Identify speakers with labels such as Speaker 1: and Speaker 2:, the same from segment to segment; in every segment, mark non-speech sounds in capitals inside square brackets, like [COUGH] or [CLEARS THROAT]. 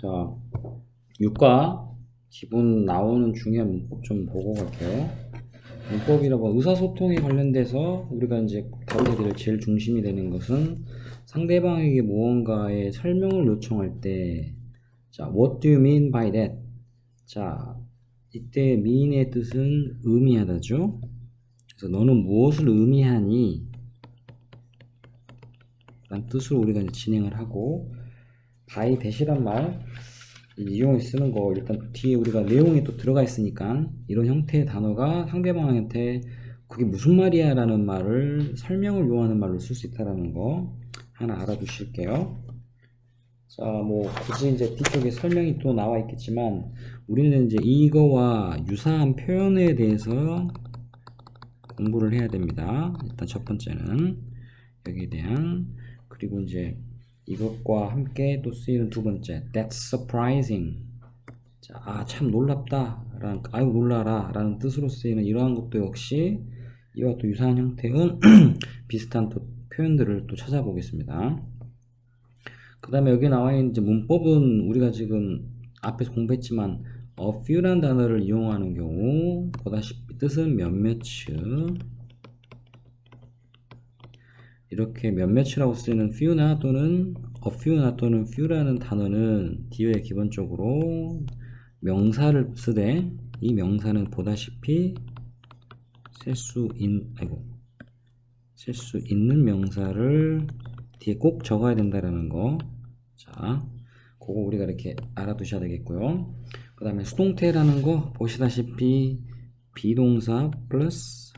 Speaker 1: 자, 유과 기본 나오는 중요한 문법 좀 보고 갈게요. 문법이라고 의사소통에 관련돼서 우리가 이제 될 제일 중심이 되는 것은 상대방에게 무언가의 설명을 요청할 때, 자, what do you mean by that? 자, 이때 mean의 뜻은 의미하다죠. 그래서 너는 무엇을 의미하니? 라는 뜻으로 우리가 진행을 하고 by that이란 말 이용해 쓰는 거 일단 뒤에 우리가 내용이 또 들어가 있으니까 이런 형태의 단어가 상대방한테 그게 무슨 말이야 라는 말을 설명을 요하는 말로 쓸 수 있다라는 거 하나 알아두실게요. 자 뭐 굳이 이제 뒤쪽에 설명이 또 나와 있겠지만 우리는 이제 이거와 유사한 표현에 대해서 공부를 해야 됩니다. 일단 첫 번째는 여기에 대한 그리고 이제 이것과 함께 또 쓰이는 두 번째. That's surprising. 자, 아, 참 놀랍다. 라는 아유 놀라라. 라는 뜻으로 쓰이는 이러한 것도 역시 이와 또 유사한 형태의 [CLEARS THROAT] 비슷한 또 표현들을 또 찾아보겠습니다. 그 다음에 여기 나와 있는 문법은 우리가 지금 앞에서 공부했지만 a few라는 단어를 이용하는 경우 보다시피 뜻은 몇몇이 이렇게 몇몇이라고 쓰이는 few나 또는 a few나 또는 few라는 단어는 뒤에 기본적으로 명사를 쓰되 이 명사는 보다시피 쓸 수 있, 아이고, 쓸 수 있는 명사를 뒤에 꼭 적어야 된다라는 거. 자, 그거 우리가 이렇게 알아두셔야 되겠고요. 그 다음에 수동태라는 거 보시다시피 비동사 플러스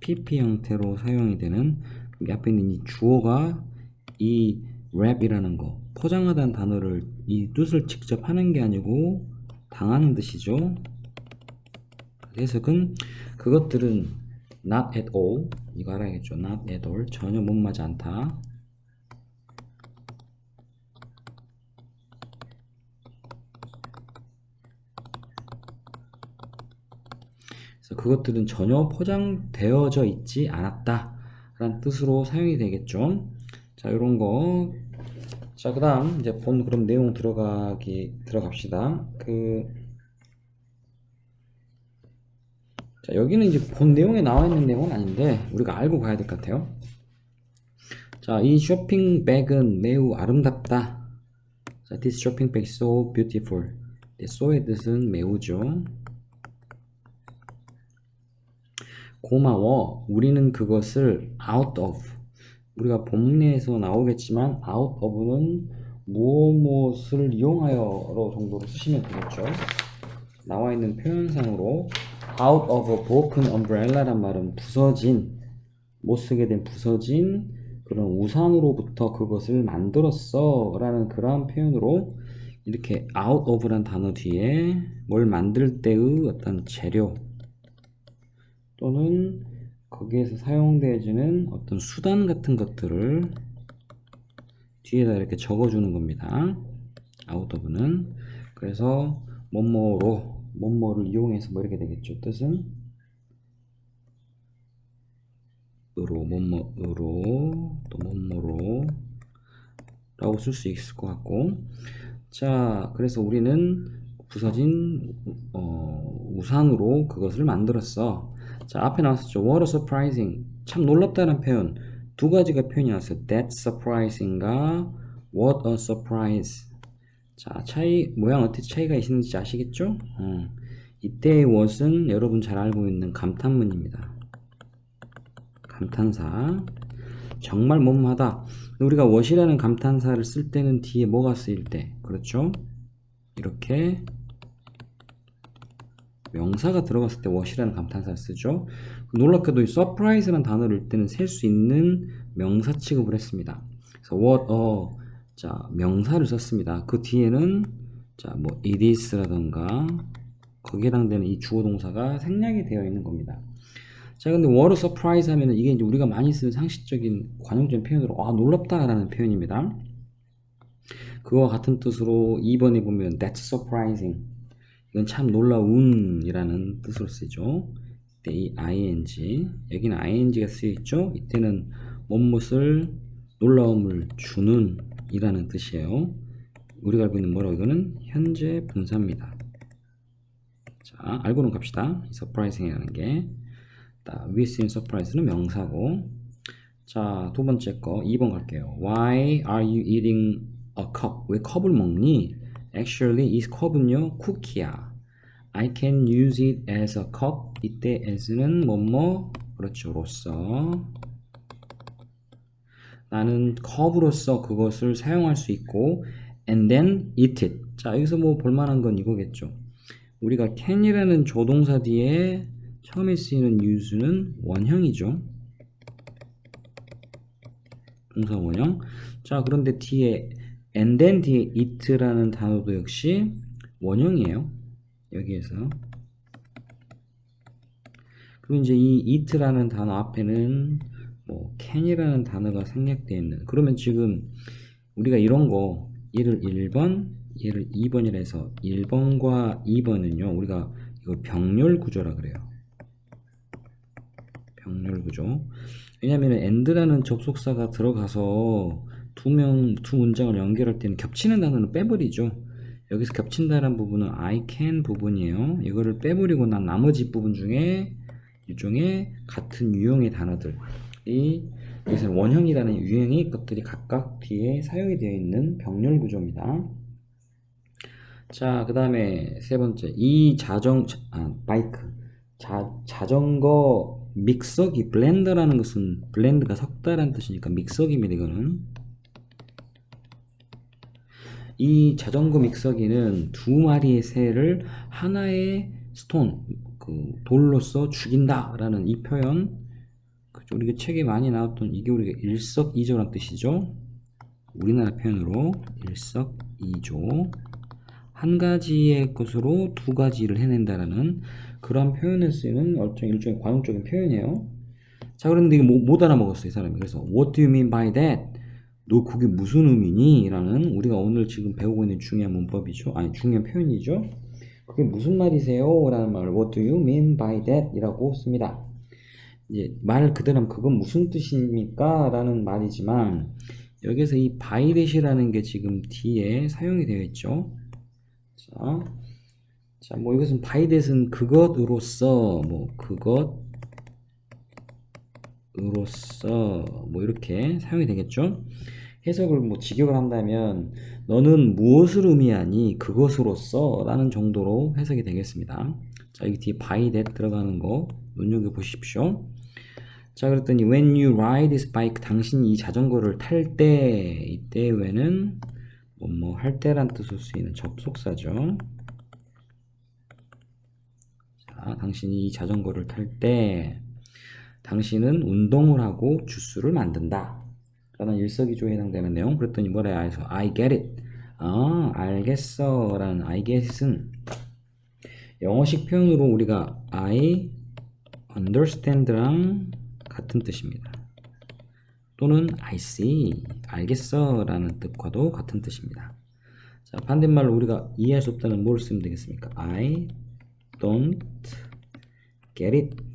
Speaker 1: pp 형태로 사용이 되는 여기 앞에 있는 이 주어가 이 랩이라는 거 포장하다는 단어를 이 뜻을 직접 하는 게 아니고 당하는 뜻이죠. 해석은 그것들은 not at all 이거 알아야겠죠. not at all 전혀 못마지 않다. 그래서 그것들은 전혀 포장되어져 있지 않았다. 라는 뜻으로 사용이 되겠죠. 자, 이런 거. 자, 그 다음, 이제 본 그럼 내용 들어가기, 들어갑시다. 그, 자, 여기는 이제 본 내용에 나와 있는 내용은 아닌데, 우리가 알고 가야 될 것 같아요. 자, 이 쇼핑백은 매우 아름답다. 자, this shopping bag is so beautiful. 네, so의 뜻은 매우죠. 고마워. 우리는 그것을 out of 우리가 본문에서 나오겠지만 out of는 무엇 무엇을 이용하여로 정도로 쓰시면 되겠죠. 나와 있는 표현상으로 out of a broken umbrella란 말은 부서진 못 쓰게 된 부서진 그런 우산으로부터 그것을 만들었어 라는 그러한 표현으로 이렇게 out of란 단어 뒤에 뭘 만들 때의 어떤 재료 또는 거기에서 사용되어지는 어떤 수단 같은 것들을 뒤에다 이렇게 적어주는 겁니다. 아웃오브는 그래서 뭐뭐로 뭐뭐를 이용해서 뭐 이렇게 되겠죠. 뜻은 으로 뭐뭐으로 또 뭐뭐로 라고 쓸 수 있을 것 같고 자 그래서 우리는 부서진 어, 우산으로 그것을 만들었어. 자, 앞에 나왔었죠. What a surprising. 참 놀랍다는 표현. 두 가지가 표현이 나왔어요. That's surprising과 What a surprise. 자, 차이, 모양 어떻게 차이가 있는지 아시겠죠? 어. 이때의 what은 여러분 잘 알고 있는 감탄문입니다. 감탄사. 정말 못마다. 우리가 what이라는 감탄사를 쓸 때는 뒤에 뭐가 쓰일 때? 그렇죠? 이렇게 명사가 들어갔을 때 what이라는 감탄사를 쓰죠. 놀랍게도 이 surprise라는 단어를 일때는 셀 수 있는 명사 취급을 했습니다. 그래서 what a 자 명사를 썼습니다. 그 뒤에는 자 뭐 it is라던가 거기에 해당되는 이 주어 동사가 생략이 되어 있는 겁니다. 자 근데 what a surprise 하면은 이게 이제 우리가 많이 쓰는 상식적인 관용적인 표현으로 아 놀랍다라는 표현입니다. 그와 같은 뜻으로 2번에 보면 that's surprising 이건 참 놀라운이라는 뜻으로 쓰죠. 이때 이 ing 여기는 ing가 쓰여 있죠. 이때는 뭔것을 놀라움을 주는 이라는 뜻이에요. 우리가 알고 있는 뭐라고 이거는 현재 분사입니다. 자, 알고는 갑시다. 이 surprising이라는 게. 자, with in surprise는 명사고. 자, 두 번째 거 2번 갈게요. Why are you eating a cup? 왜 컵을 먹니? Actually, 이 컵은요, 쿠키야. I can use it as a cup. 이때 as는 뭐뭐 그렇죠, 로서. 나는 컵으로서 그것을 사용할 수 있고 and then eat it. 자, 여기서 뭐 볼만한 건 이거겠죠. 우리가 can이라는 조동사 뒤에 처음에 쓰이는 use는 원형이죠. 동사 원형. 자, 그런데 뒤에 and then 뒤에 it라는 단어도 역시 원형이에요. 여기에서. 그리고 이제 이 it라는 단어 앞에는 뭐 can이라는 단어가 생략되어 있는. 그러면 지금 우리가 이런 거 얘를 1번, 얘를 2번이라 해서 1번과 2번은요. 우리가 이거 병렬 구조라 그래요. 병렬 구조. 왜냐하면 and라는 접속사가 들어가서 두 명, 두 문장을 연결할 때는 겹치는 단어는 빼버리죠. 여기서 겹친다는 부분은 I can 부분이에요. 이거를 빼버리고 난 나머지 부분 중에 일종의 같은 유형의 단어들이 여기서 원형이라는 유형의 것들이 각각 뒤에 사용이 되어 있는 병렬 구조입니다. 자, 그 다음에 세 번째. 이 자정, 아, 바이크. 자, 자전거 믹서기, 블렌더라는 것은 블렌드가 섞다라는 뜻이니까 믹서기입니다, 이거는. 이 자전거 믹서기는 두 마리의 새를 하나의 스톤, 그 돌로서 죽인다라는 이 표현, 그죠? 우리가 책에 많이 나왔던 이게 우리가 일석이조란 뜻이죠. 우리나라 표현으로 일석이조. 한 가지의 것으로 두 가지를 해낸다라는 그런 표현을 쓰는 일종의, 일종의 관용적인 표현이에요. 자, 그런데 이게 뭐, 못 알아먹었어, 이 사람이. 그래서, What do you mean by that? 너 그게 무슨 의미니? 라는 우리가 오늘 지금 배우고 있는 중요한 문법이죠. 아니, 중요한 표현이죠. 그게 무슨 말이세요? 라는 말을 What do you mean by that? 이라고 씁니다. 이제 말 그대로 하면 그건 무슨 뜻입니까? 라는 말이지만 여기서 이 by that이라는 게 지금 뒤에 사용이 되어 있죠. 자, 자, 뭐 이것은 by that은 그것으로서 뭐 그것 으로서 뭐 이렇게 사용이 되겠죠. 해석을 뭐 직역을 한다면 너는 무엇을 의미하니 그것으로서 라는 정도로 해석이 되겠습니다. 자, 여기 뒤에 by that 들어가는 거 눈여겨 보십시오. 자, 그랬더니 when you ride this bike 당신이 이 자전거를 탈 때 이때 when은 뭐뭐 할 때란 뜻으로 쓰이는 접속사죠. 자, 당신이 이 자전거를 탈 때 당신은 운동을 하고 주스를 만든다. 라는 일석이조에 해당되는 내용. 그랬더니 뭐라 해서 I get it. 아, 알겠어. 라는 I get it은 영어식 표현으로 우리가 I understand랑 같은 뜻입니다. 또는 I see, 알겠어 라는 뜻과도 같은 뜻입니다. 자, 반대말로 우리가 이해할 수 없다는 뭘 쓰면 되겠습니까? I don't get it.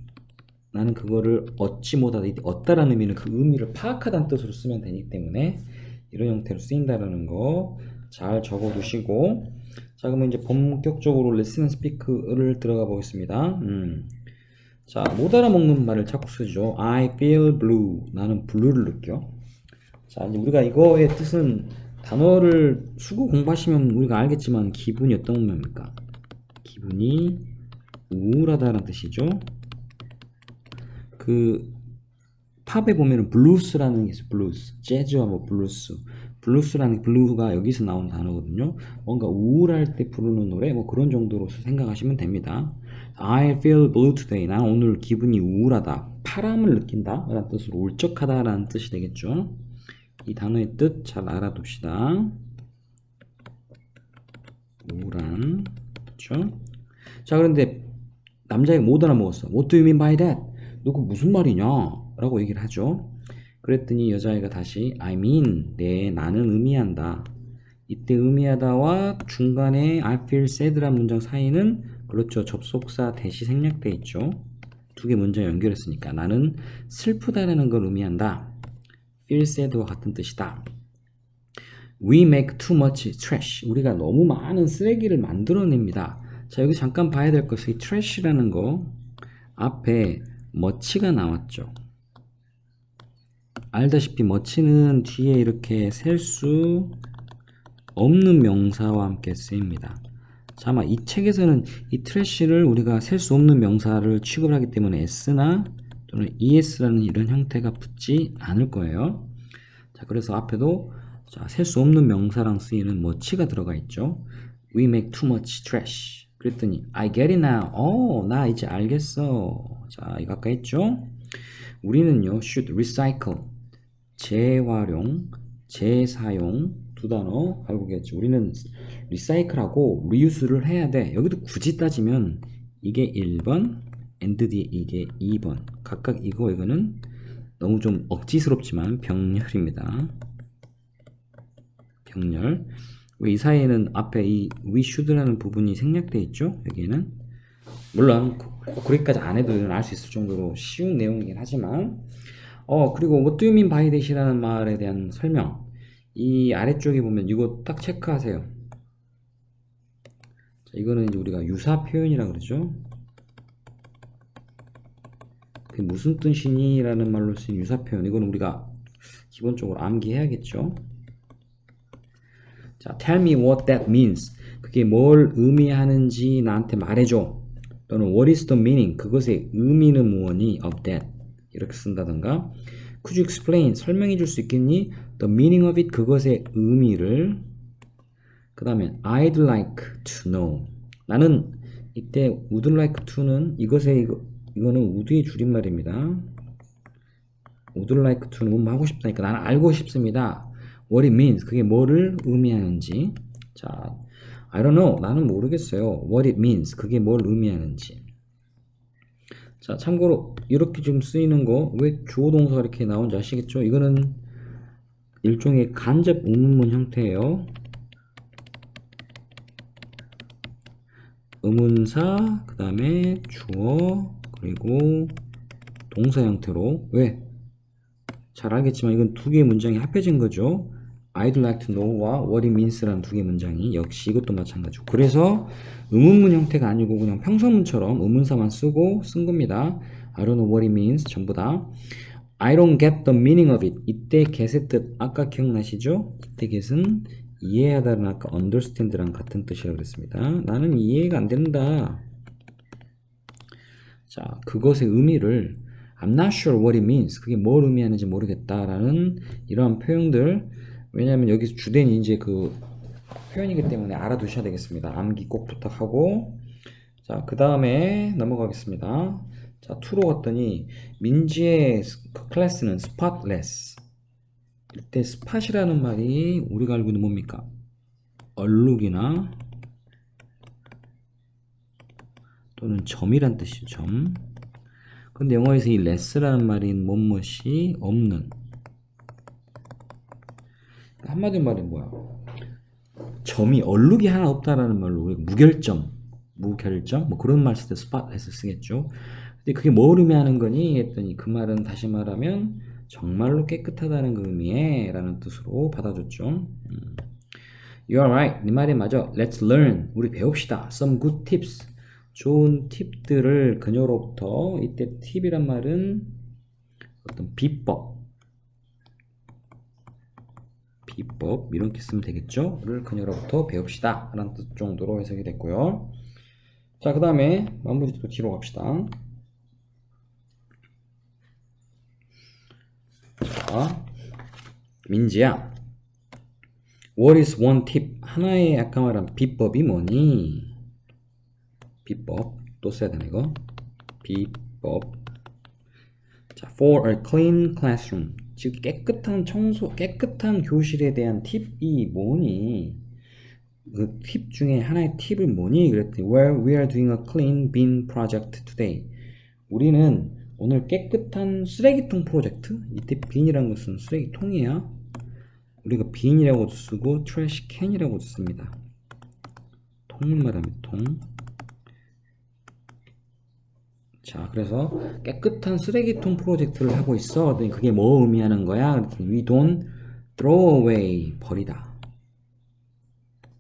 Speaker 1: 나는 그거를 얻지 못하다, 얻다라는 의미는 그 의미를 파악하다는 뜻으로 쓰면 되기 때문에 이런 형태로 쓰인다라는 거 잘 적어 두시고 자, 그러면 이제 본격적으로 레슨 스피크를 들어가 보겠습니다. 음. 자, 못 알아먹는 말을 자꾸 쓰죠. I feel blue. 나는 블루를 느껴. 자, 이제 우리가 이거의 뜻은 단어를 수고 공부하시면 우리가 알겠지만 기분이 어떤 겁니까? 기분이 우울하다는 뜻이죠. 그 팝에 보면은 블루스라는 게 있어요. 블루스. 재즈와 뭐 블루스. 블루스라는 블루가 여기서 나온 단어거든요. 뭔가 우울할 때 부르는 노래 뭐 그런 정도로 생각하시면 됩니다. I feel blue today. 난 오늘 기분이 우울하다. 파람을 느낀다. 라는 뜻으로 울적하다 라는 뜻이 되겠죠. 이 단어의 뜻 잘 알아둡시다. 우울한. 그렇죠? 자, 그런데 남자애가 못 알아먹었어. What do you mean by that? 너 그 무슨 말이냐? 라고 얘기를 하죠. 그랬더니 여자애가 다시 I mean, 네, 나는 의미한다. 이때 의미하다와 중간에 I feel sad란 문장 사이는 그렇죠. 접속사 대시 생략돼 있죠. 두 개 문장 연결했으니까 나는 슬프다라는 걸 의미한다. feel sad와 같은 뜻이다. We make too much trash. 우리가 너무 많은 쓰레기를 만들어냅니다. 자, 여기 잠깐 봐야 될 것이 이 trash라는 거 앞에 much가 나왔죠. 알다시피 much는 뒤에 이렇게 셀 수 없는 명사와 함께 쓰입니다. 자, 아마 이 책에서는 이 트래쉬를 우리가 셀 수 없는 명사를 취급을 하기 때문에 s나 또는 es라는 이런 형태가 붙지 않을 거예요. 자, 그래서 앞에도 자, 셀수 없는 명사랑 쓰이는 much가 들어가 있죠. We make too much trash. 그랬더니 I get it now. 어, 나 이제 알겠어. 자, 이거 아까 했죠? 우리는요, should recycle. 재활용, 재사용 두 단어 알고 계겠죠. 우리는 리사이클하고 리유스를 해야 돼. 여기도 굳이 따지면 이게 1번, and 뒤에 이게 2번. 각각 이거 이거는 너무 좀 억지스럽지만 병렬입니다. 병렬. 왜이 사이에는 앞에 이 we should라는 부분이 생략되어 있죠? 여기에는 물론 꼭 그렇게까지 안 해도 알 수 있을 정도로 쉬운 내용이긴 하지만 어 그리고 what do you mean by that이라는 말에 대한 설명 이 아래쪽에 보면 이거 딱 체크하세요. 자, 이거는 이제 우리가 유사 표현이라 그러죠. 그게 무슨 뜻이니 라는 말로 쓰인 유사 표현. 이건 우리가 기본적으로 암기해야겠죠. 자, tell me what that means. 그게 뭘 의미하는지 나한테 말해줘. 또는 what is the meaning? 그것의 의미는 무엇니? of that. 이렇게 쓴다던가. Could you explain? 설명해 줄 수 있겠니? The meaning of it. 그것의 의미를. 그 다음에 I'd like to know. 나는 이때 would like to는 이것의 이거, 이거는 would의 줄임말입니다. would like to는 뭐 하고 싶다니까 나는 알고 싶습니다. What it means. 그게 뭐를 의미하는지. 자, I don't know. 나는 모르겠어요. what it means. 그게 뭘 의미하는지. 자, 참고로 이렇게 좀 쓰이는 거 왜 주어 동사가 이렇게 나온지 아시겠죠? 이거는 일종의 간접 의문문 형태예요. 의문사, 그 다음에 주어, 그리고 동사 형태로 왜? 잘 알겠지만 이건 두 개의 문장이 합해진 거죠. I'd like to know와 what it means라는 두 개의 문장이 역시 이것도 마찬가지고 그래서 의문문 형태가 아니고 그냥 평서문처럼 의문사만 쓰고 쓴 겁니다. I don't know what it means 전부 다 I don't get the meaning of it 이때 get의 뜻 아까 기억나시죠? 이때 get은 이해하다는 아까 understand랑 같은 뜻이라고 그랬습니다. 나는 이해가 안 된다. 자, 그것의 의미를 I'm not sure what it means. 그게 뭘 의미하는지 모르겠다라는 이러한 표현들 왜냐하면 여기서 주된 이제 그 표현이기 때문에 알아두셔야 되겠습니다. 암기 꼭 부탁하고 자, 그 다음에 넘어가겠습니다. 자, 2로 갔더니 민지의 그 클래스는 spotless. 이때 스팟이라는 말이 우리가 알고 있는 뭡니까? 얼룩이나 또는 점이란 뜻이죠. 점. 근데 영어에서 이 less라는 말인 뭐뭇이 없는 한마디 말이 뭐야? 점이 얼룩이 하나 없다라는 말로 우리 무결점, 무결점 뭐 그런 말 쓸 때 스팟에서 쓰겠죠. 근데 그게 뭘 의미하는 거니? 했더니 그 말은 다시 말하면 정말로 깨끗하다는 그 의미에라는 뜻으로 받아줬죠. 음. You are right. 네 말이 맞아. Let's learn. 우리 배웁시다. Some good tips. 좋은 팁들을 그녀로부터 이때 팁이란 말은 어떤 비법 비법 이렇게 쓰면 되겠죠? 를 그녀로부터 배웁시다 라는 뜻 정도로 해석이 됐고요 자 그 다음에 마무리 또 뒤로 갑시다 자 민지야 What is one tip? 하나의 아까 말한 비법이 뭐니? 비법 또 써야 되나 이거? 비법 자, for a clean classroom 즉 깨끗한 청소, 깨끗한 교실에 대한 팁이 뭐니? 그 팁 중에 하나의 팁을 뭐니? 그랬더니 Well, we are doing a clean bin project today. 우리는 오늘 깨끗한 쓰레기통 프로젝트. 이때 bin이라는 것은 쓰레기통이야. 우리가 bin이라고도 쓰고 trash can이라고도 씁니다. 통을 말하면 통. 자, 그래서 깨끗한 쓰레기통 프로젝트를 하고 있어. 그게 뭐 의미하는 거야? 그랬더니 we don't throw away 버리다.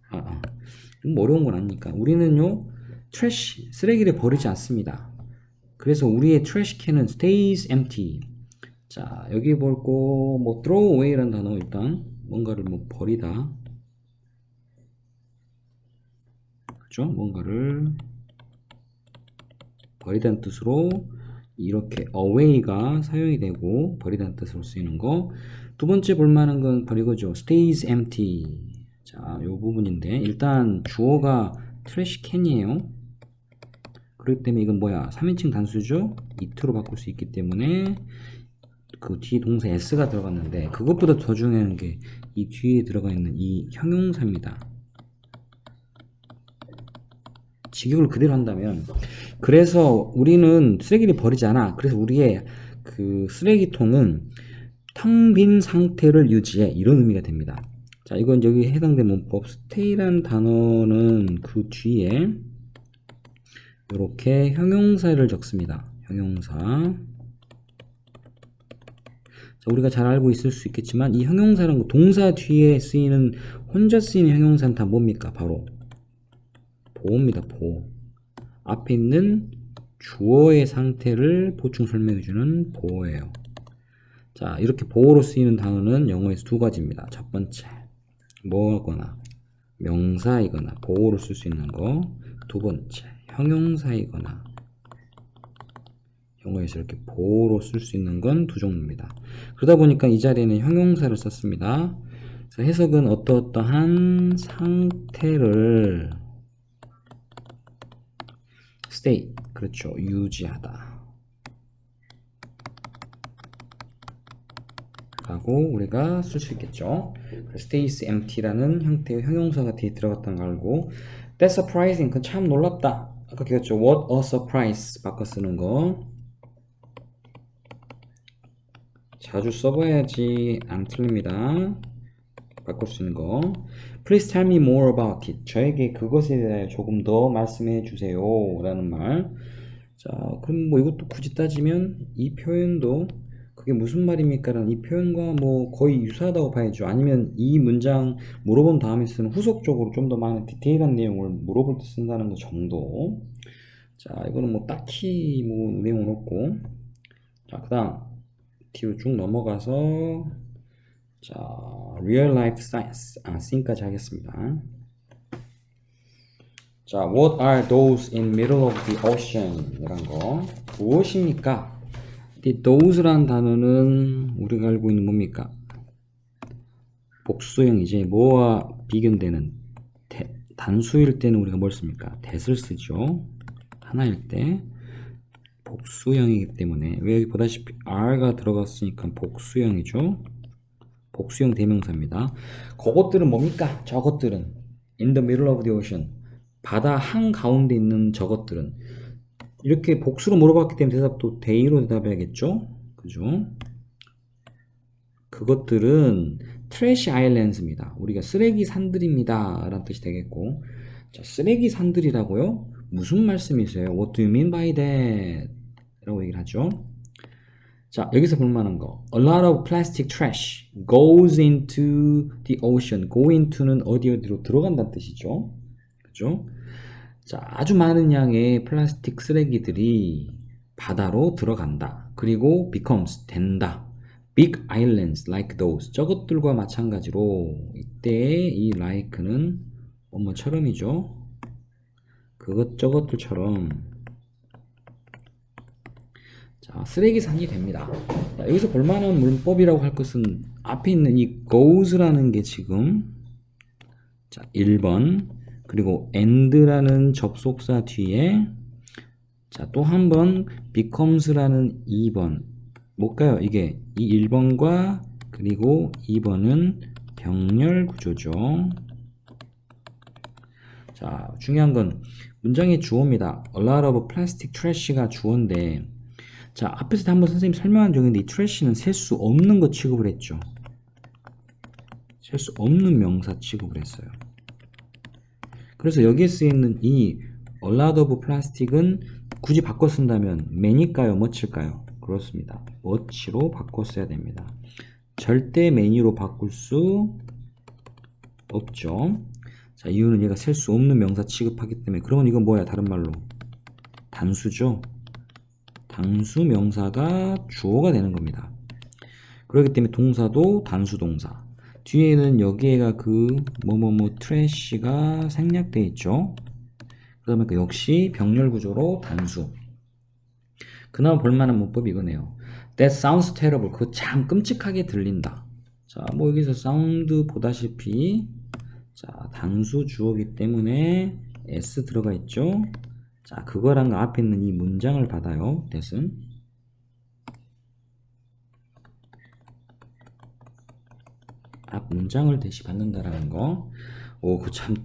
Speaker 1: 아, 아. 좀 어려운 건 아니니까. 우리는요, 트래쉬, 쓰레기를 버리지 않습니다. 그래서 우리의 트래쉬 캔은 stays empty. 자, 여기 볼거 뭐 throw away라는 단어 일단 뭔가를 뭐 버리다. 그죠? 뭔가를 버리다는 뜻으로 이렇게 away가 사용이 되고 버리다는 뜻으로 쓰이는 거. 두 번째 볼만한 건 이거죠. stays empty. 자, 요 부분인데 일단 주어가 트래시 캔이에요. 그렇기 때문에 이건 뭐야? 3인칭 단수죠? 이트로 바꿀 수 있기 때문에 그 뒤에 동사 s가 들어갔는데 그것보다 더 중요한 게 이 뒤에 들어가 있는 이 형용사입니다. 직역을 그대로 한다면 그래서 우리는 쓰레기를 버리지 않아. 그래서 우리의 그 쓰레기통은 텅 빈 상태를 유지해. 이런 의미가 됩니다. 자, 이건 여기 해당된 문법 stay라는 단어는 그 뒤에 이렇게 형용사를 적습니다. 형용사. 자, 우리가 잘 알고 있을 수 있겠지만 이 형용사는 그 동사 뒤에 쓰이는 혼자 쓰이는 형용사는 다 뭡니까? 바로 보호입니다. 보호. 앞에 있는 주어의 상태를 보충 설명해 주는 보호예요. 자, 이렇게 보호로 쓰이는 단어는 영어에서 두 가지입니다. 첫 번째, 뭐거나 명사이거나 보호로 쓸 수 있는 거. 두 번째, 형용사이거나 영어에서 이렇게 보호로 쓸 수 있는 건 두 종류입니다. 그러다 보니까 이 자리에는 형용사를 썼습니다. 해석은 어떠어떠한 상태를 stay 그렇죠. 유지하다. 라고 우리가 쓸 수 있겠죠. stays empty라는 형태의 형용사가 뒤에 들어갔다는 걸 알고 that's surprising. 그건 참 놀랍다. 아까 기억했죠? What a surprise. 바꿔 쓰는 거. 자주 써봐야지 안 틀립니다. 바꿀 수 있는 거 Please tell me more about it. 저에게 그것에 대해 조금 더 말씀해 주세요. 라는 말. 자, 그럼 뭐 이것도 굳이 따지면 이 표현도 그게 무슨 말입니까? 라는 이 표현과 뭐 거의 유사하다고 봐야죠. 아니면 이 문장 물어본 다음에 쓰는 후속적으로 좀 더 많은 디테일한 내용을 물어볼 때 쓴다는 것 정도. 자, 이거는 뭐 딱히 뭐 내용은 없고. 자, 그 다음 뒤로 쭉 넘어가서 자, real life science, 아, 씬까지 하겠습니다. 자, what are those in middle of the ocean? 이란 거. 무엇입니까? 이 those라는 단어는 우리가 알고 있는 뭡니까? 복수형이지. 뭐와 비견되는 대, 단수일 때는 우리가 뭘 씁니까? that을 쓰죠. 하나일 때. 복수형이기 때문에 왜 여기 보다시피 r가 들어갔으니까 복수형이죠. 복수형 대명사입니다. 그것들은 뭡니까? 저것들은 in the middle of the ocean 바다 한 가운데 있는 저것들은 이렇게 복수로 물어봤기 때문에 대답도 they로 대답해야겠죠? 그죠? 그것들은 트래시 아일랜드입니다. 우리가 쓰레기 산들입니다. 라는 뜻이 되겠고 자, 쓰레기 산들이라고요? 무슨 말씀이세요? What do you mean by that? 라고 얘기를 하죠. 자, 여기서 볼 만한 거. A lot of plastic trash goes into the ocean. go into는 어디 어디로 들어간다는 뜻이죠. 그죠? 자, 아주 많은 양의 플라스틱 쓰레기들이 바다로 들어간다. 그리고 becomes 된다. big islands like those. 저것들과 마찬가지로 이때 이 like는 뭐뭐처럼이죠. 그것 저것들처럼 자, 쓰레기산이 됩니다. 자, 여기서 볼만한 문법이라고 할 것은 앞에 있는 이 goes라는 게 지금 자, 1번 그리고 and라는 접속사 뒤에 자, 또 한 번 becomes라는 2번 뭘까요? 이게 이 1번과 그리고 2번은 병렬 구조죠. 자, 중요한 건 문장의 주어입니다. A lot of plastic trash가 주어인데 자, 앞에서 한번 선생님 설명한 적인데 이 트래시는 셀 수 없는 거 취급을 했죠. 셀 수 없는 명사 취급을 했어요. 그래서 여기에 쓰이는 이 a lot of plastic은 굳이 바꿔 쓴다면 매니까요, 멋일까요? 그렇습니다. 멋치로 바꿔 써야 됩니다. 절대 메뉴로 바꿀 수 없죠. 자, 이유는 얘가 셀 수 없는 명사 취급하기 때문에 그러면 이건 뭐야? 다른 말로 단수죠. 단수 명사가 주어가 되는 겁니다. 그렇기 때문에 동사도 단수 동사. 뒤에는 여기에가 그 뭐뭐뭐 트래쉬가 생략돼 있죠. 그러다 보니까 역시 병렬 구조로 단수. 그나마 볼만한 문법이 이거네요. That sounds terrible. 그거 참 끔찍하게 들린다. 자, 뭐 여기서 사운드 보다시피 자, 단수 주어기 때문에 s 들어가 있죠. 자, 그거랑 앞에 있는 이 문장을 받아요. that은 앞 문장을 대시 받는다라는 거. 오, 그참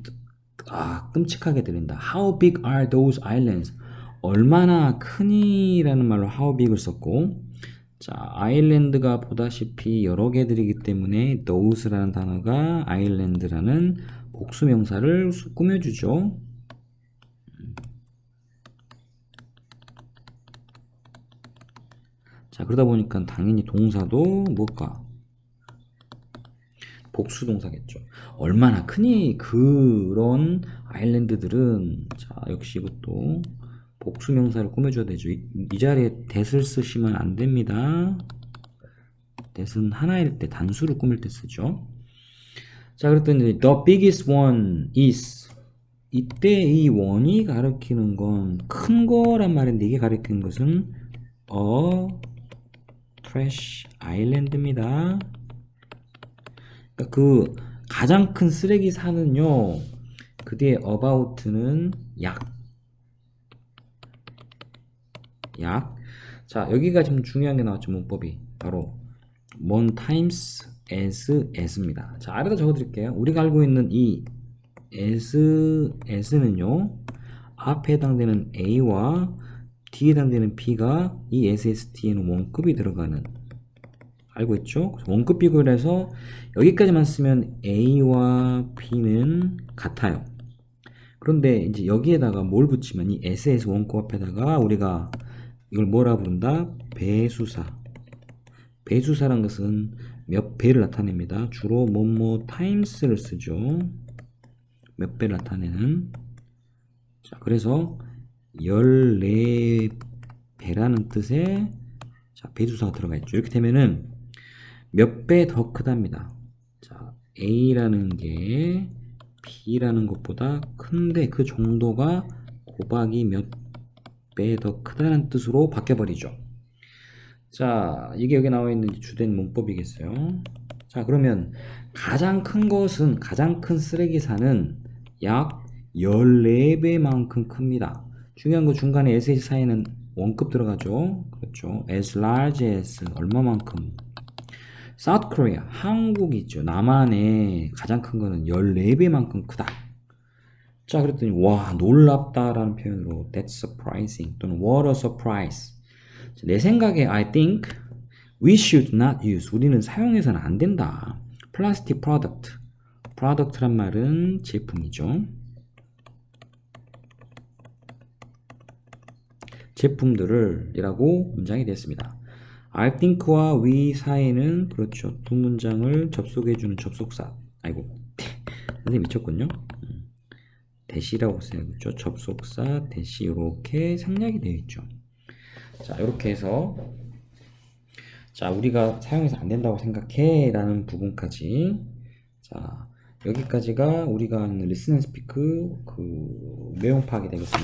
Speaker 1: 아, 끔찍하게 들린다. How big are those islands? 얼마나 크니라는 말로 how big을 썼고 자, 아일랜드가 보다시피 여러 개들이기 때문에 those라는 단어가 아일랜드라는 복수 명사를 꾸며주죠. 자, 그러다 보니까 당연히 동사도 뭘까? 복수 동사겠죠. 얼마나 크니 그런 아일랜드들은 자, 역시 이것도 복수 명사를 꾸며줘야 되죠. 이, 이 자리에 that을 쓰시면 안 됩니다. that은 하나일 때 단수를 꾸밀 때 쓰죠. 자, 그랬더니 the biggest one is 이때 이 원이 가리키는 건 큰 거란 말인데 이게 가리키는 것은 trash island입니다. 그러니까 그 가장 큰 쓰레기 산은요. 그 뒤에 about는 약 약. 자, 여기가 지금 중요한 게 나왔죠, 문법이. 바로 mon times as as입니다. 자, 아래다 적어 드릴게요. 우리가 알고 있는 이 as as는요. 앞에 해당되는 a와 뒤에 해당되는 b가 이 SST에는 원급이 들어가는 알고 있죠? 원급 비교해서 여기까지만 쓰면 a와 b는 같아요. 그런데 이제 여기에다가 뭘 붙이면 이 SS 원급 앞에다가 우리가 이걸 뭐라 부른다? 배수사. 배수사란 것은 몇 배를 나타냅니다. 주로 뭐뭐 타임스를 쓰죠. 몇 배를 나타내는. 자, 그래서 14배라는 뜻의 자, 배수사가 들어가 있죠. 이렇게 되면은 몇 배 더 크답니다. 자, A라는 게 B라는 것보다 큰데 그 정도가 곱하기 몇 배 더 크다는 뜻으로 바뀌어버리죠. 자, 이게 여기 나와 있는 주된 문법이겠어요. 자, 그러면 가장 큰 것은, 가장 큰 쓰레기산은 약 14배만큼 큽니다. 중요한 거 중간에 sh 사이는 원급 들어가죠. 그렇죠. as large as 얼마만큼? South Korea, 한국이 있죠. 남한의 가장 큰 거는 14배만큼 크다. 자, 그랬더니 와, 놀랍다라는 표현으로 that's surprising 또는 what a surprise. 내 생각에 I think we should not use. 우리는 사용해서는 안 된다. 플라스틱 프로덕트. 프로덕트란 말은 제품이죠. 제품들을 이라고 문장이 됐습니다. I think와 we 사이에는 그렇죠. 두 문장을 접속해주는 접속사. 아이고, 선생님 미쳤군요. 음. 대시라고 써야겠죠. 접속사, 대시 이렇게 생략이 되어 있죠. 자, 이렇게 해서 자, 우리가 사용해서 안 된다고 생각해 라는 부분까지 자, 여기까지가 우리가 하는 리스닝 스피크 그 내용 파악이 되겠습니다.